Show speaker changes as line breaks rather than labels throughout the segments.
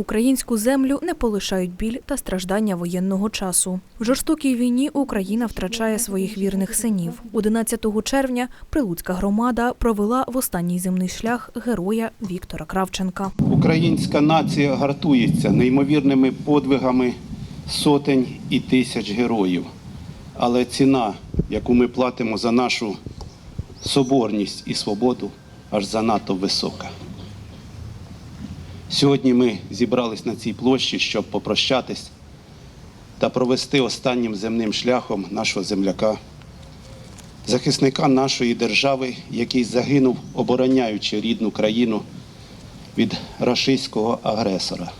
Українську землю не полишають біль та страждання воєнного часу. В жорстокій війні Україна втрачає своїх вірних синів. 11 червня Прилуцька громада провела в останній земний шлях героя Віктора Кравченка.
Українська нація гартується неймовірними подвигами сотень і тисяч героїв. Але ціна, яку ми платимо за нашу соборність і свободу, аж занадто висока. Сьогодні ми зібрались на цій площі, щоб попрощатись та провести останнім земним шляхом нашого земляка, захисника нашої держави, який загинув, обороняючи рідну країну від рашистського агресора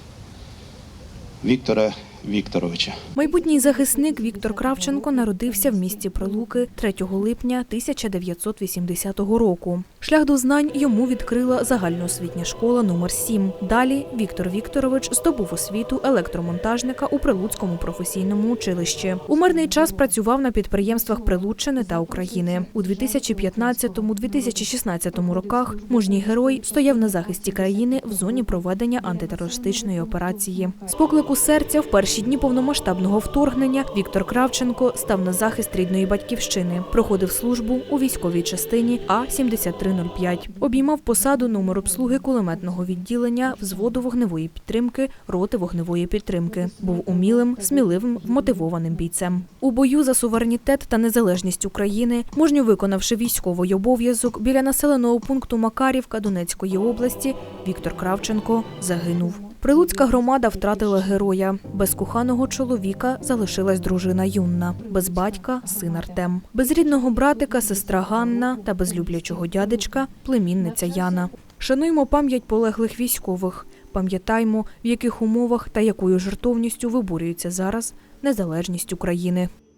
Віктора Вікторовича.
Майбутній захисник Віктор Кравченко народився в місті Прилуки 3 липня 1980 року. Шлях до знань йому відкрила загальноосвітня школа номер 7 Далі Віктор Вікторович здобув освіту електромонтажника у Прилуцькому професійному училищі. У мирний час працював на підприємствах Прилуччини та України. У 2015-2016 роках мужній герой стояв на захисті країни в зоні проведення антитерористичної операції. З поклику серця в перші дні повномасштабного вторгнення Віктор Кравченко став на захист рідної батьківщини. Проходив службу у військовій частині А 7305 Обіймав посаду номер обслуги кулеметного відділення взводу вогневої підтримки роти вогневої підтримки. Був умілим, сміливим, вмотивованим бійцем. У бою за суверенітет та незалежність України, мужньо виконавши військовий обов'язок біля населеного пункту Макарівка Донецької області, Віктор Кравченко загинув. Прилуцька громада втратила героя. Без коханого чоловіка залишилась дружина Юнна, без батька син Артем, без рідного братика сестра Ганна та без люблячого дядечка племінниця Яна. Шануймо пам'ять полеглих військових. Пам'ятаймо, в яких умовах та якою жертовністю виборюється зараз незалежність України.